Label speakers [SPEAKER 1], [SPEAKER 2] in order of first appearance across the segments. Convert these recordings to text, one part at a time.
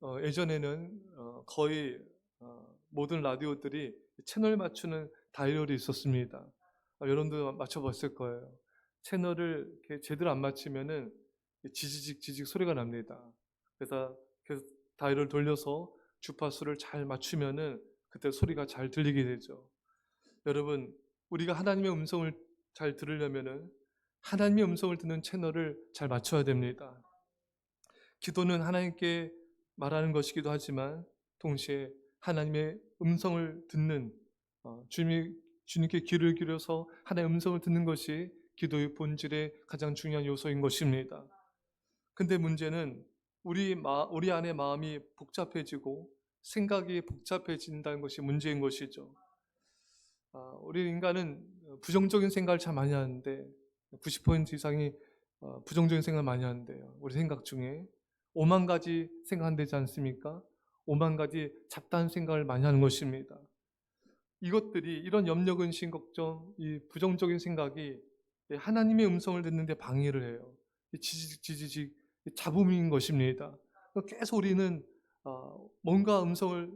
[SPEAKER 1] 어, 예전에는 어, 거의 어, 모든 라디오들이 채널 맞추는 다이얼이 있었습니다. 어, 여러분도 맞춰봤을 거예요. 채널을 이렇게 제대로 안 맞추면은 지지직 지직 소리가 납니다. 그래서 계속 다이얼을 돌려서 주파수를 잘 맞추면은 그때 소리가 잘 들리게 되죠. 여러분, 우리가 하나님의 음성을 잘 들으려면은 하나님의 음성을 듣는 채널을 잘 맞춰야 됩니다. 기도는 하나님께 말하는 것이기도 하지만 동시에 하나님의 음성을 듣는 어, 주님이 주님께 귀를 기울여서 하나님의 음성을 듣는 것이 기도의 본질의 가장 중요한 요소인 것입니다. 근데 문제는 우리 마, 우리 안에 마음이 복잡해지고 생각이 복잡해진다는 것이 문제인 것이죠. 아, 우리 인간은 부정적인 생각을 참 많이 하는데 90% 이상이 어, 부정적인 생각을 많이 하는데요. 우리 생각 중에 5만 가지 생각한다지 않습니까? 5만 가지 잡다한 생각을 많이 하는 것입니다. 이것들이 이런 염려, 근심, 걱정, 이 부정적인 생각이 하나님의 음성을 듣는데 방해를 해요. 지지직 지지직 잡음인 것입니다. 계속 우리는 어, 뭔가 음성을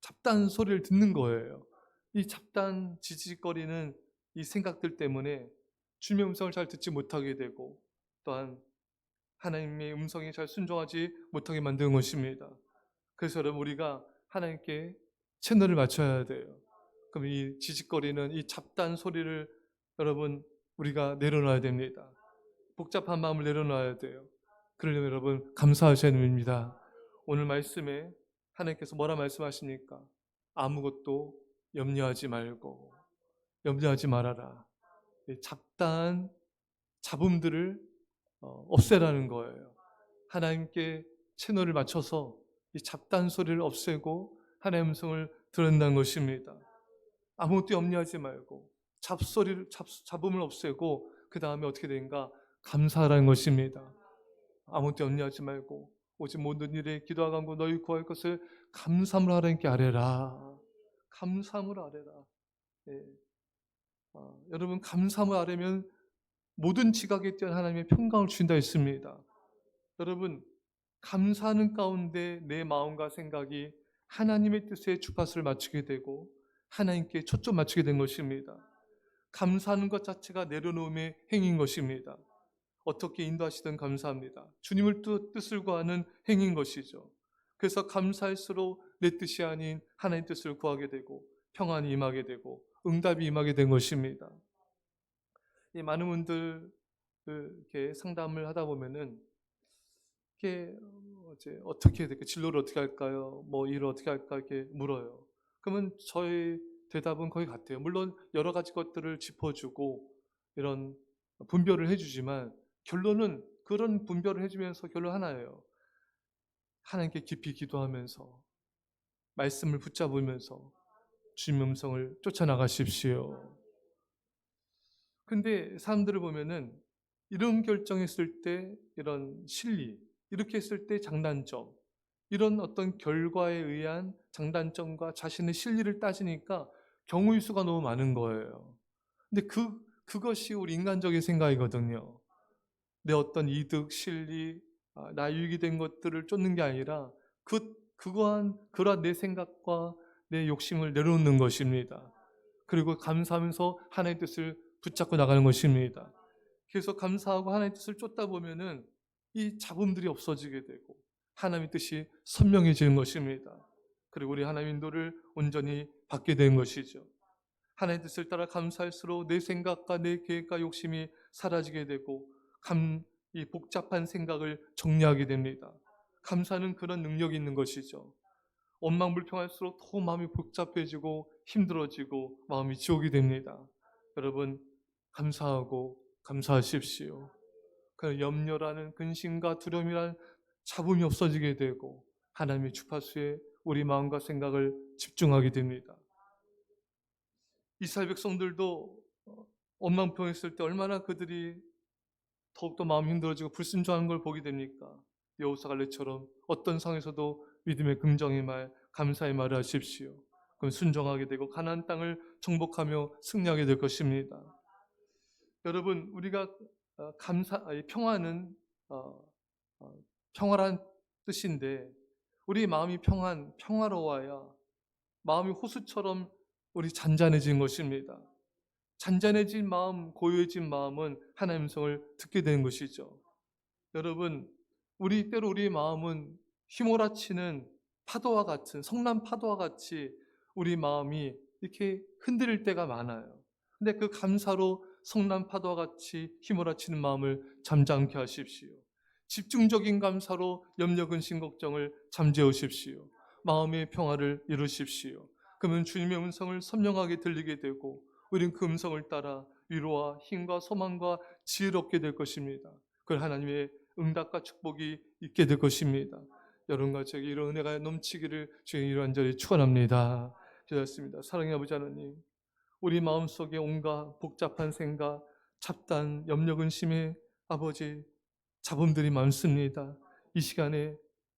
[SPEAKER 1] 잡다한 소리를 듣는 거예요. 이 잡다한 지지직거리는 이 생각들 때문에 주님의 음성을 잘 듣지 못하게 되고 또한 하나님의 음성에 잘 순종하지 못하게 만드는 것입니다. 그래서 여러분 우리가 하나님께 채널을 맞춰야 돼요. 그럼 이 지직거리는 이 잡다한 소리를 여러분 우리가 내려놔야 됩니다. 복잡한 마음을 내려놔야 돼요. 그러려면 여러분 감사하셔야 됩니다. 오늘 말씀에 하나님께서 뭐라 말씀하십니까? 아무것도 염려하지 말고 염려하지 말아라. 이 잡다한 잡음들을 어, 없애라는 거예요. 하나님께 채널을 맞춰서 이 잡다한 소리를 없애고 하나님의 음성을 들은다는 것입니다. 아무것도 염려하지 말고 잡소리를 잡, 잡음을 없애고 그 다음에 어떻게 되는가 감사하라는 것입니다. 아무것도 염려하지 말고 오직 모든 일에 기도하고 너희 구할 것을 감사함으로 하나님께 아뢰라. 감사함으로 아뢰라. 예. 아, 여러분 감사함을 아뢰면 모든 지각에 뛰어난 하나님의 평강을 주신다 했습니다. 여러분 감사하는 가운데 내 마음과 생각이 하나님의 뜻에 주파수를 맞추게 되고 하나님께 초점 맞추게 된 것입니다. 감사하는 것 자체가 내려놓음의 행인 것입니다. 어떻게 인도하시든 감사합니다. 주님을 뜻, 뜻을 구하는 행인 것이죠. 그래서 감사할수록 내 뜻이 아닌 하나님 뜻을 구하게 되고 평안이 임하게 되고 응답이 임하게 된 것입니다. 이 많은 분들 이렇게 상담을 하다 보면은 이게 어제 어떻게 될까 진로를 어떻게 할까요? 뭐 일을 어떻게 할까 이렇게 물어요. 그러면 저희 대답은 거의 같아요. 물론 여러 가지 것들을 짚어주고 이런 분별을 해주지만 결론은 그런 분별을 해주면서 결론 하나예요. 하나님께 깊이 기도하면서 말씀을 붙잡으면서 주님 음성을 쫓아나가십시오. 근데 사람들을 보면은 이런 결정했을 때 이런 실리, 이렇게 했을 때 장단점, 이런 어떤 결과에 의한 장단점과 자신의 실리를 따지니까 경우의 수가 너무 많은 거예요. 근데 그, 그것이 우리 인간적인 생각이거든요. 내 어떤 이득, 실리, 아, 나 유익이 된 것들을 쫓는 게 아니라 그, 그러한, 그러한 내 생각과 내 욕심을 내려놓는 것입니다. 그리고 감사하면서 하나님의 뜻을 붙잡고 나가는 것입니다. 그래서 감사하고 하나님의 뜻을 쫓다 보면은 이 잡음들이 없어지게 되고 하나님의 뜻이 선명해지는 것입니다. 그리고 우리 하나님 인도를 온전히 받게 된 것이죠. 하나님의 뜻을 따라 감사할수록 내 생각과 내 계획과 욕심이 사라지게 되고 감, 이 복잡한 생각을 정리하게 됩니다. 감사는 그런 능력이 있는 것이죠. 원망 불평할수록 더 마음이 복잡해지고 힘들어지고 마음이 지옥이 됩니다. 여러분 감사하고 감사하십시오. 그 염려라는 근심과 두려움이란 잡음이 없어지게 되고 하나님의 주파수에 우리 마음과 생각을 집중하게 됩니다. 이스라엘 백성들도 원망평했을 때 얼마나 그들이 더욱더 마음 힘들어지고 불순종하는 걸 보게 됩니까? 여호사갈레처럼 어떤 상에서도 믿음의 긍정의 말, 감사의 말을 하십시오. 그럼 순종하게 되고 가나안 땅을 정복하며 승리하게 될 것입니다. 여러분 우리가 감사 평화는 어, 어, 평화란 뜻인데 우리 마음이 평안, 평화로워야 마음이 호수처럼 우리 잔잔해진 것입니다. 잔잔해진 마음, 고요해진 마음은 하나님 성을 듣게 되는 것이죠. 여러분, 우리 때로 우리 마음은 휘몰아치는 파도와 같은 성난 파도와 같이 우리 마음이 이렇게 흔들릴 때가 많아요. 근데 그 감사로 성난 파도와 같이 휘몰아치는 마음을 잠잠케 하십시오. 집중적인 감사로 염려 근심 걱정을 잠재우십시오. 마음의 평화를 이루십시오. 그러면 주님의 음성을 선명하게 들리게 되고 우리는 그 음성을 따라 위로와 힘과 소망과 지혜를 얻게 될 것입니다. 그걸 하나님의 응답과 축복이 있게 될 것입니다. 여러분과 저에게 이런 은혜가 넘치기를 주의 이러한 자리 축원합니다. 기도했습니다. 사랑의 아버지 하나님, 우리 마음속에 온갖 복잡한 생각, 잡단, 염려, 근심의 아버지 자본들이 많습니다. 이 시간에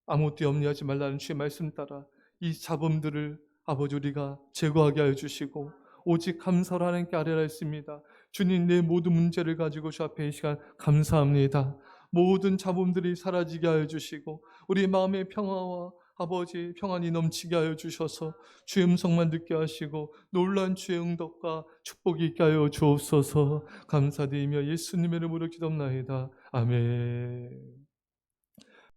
[SPEAKER 1] 아무것도 염려하지 말라는 주의 말씀 따라 이 자본들을 아버지 우리가 제거하게 하여 주시고 오직 감사로 하나님께 아뢰라 했습니다. 주님 내 모든 문제를 가지고 주 앞에 이 시간 감사합니다. 모든 자본들이 사라지게 하여 주시고 우리 마음의 평화와 아버지 평안이 넘치게 하여 주셔서 주의 음성만 듣게 하시고 놀란 주의 응답과 축복이 있게 하여 주옵소서 감사드리며 예수님의 이름으로 기도합나이다. 아멘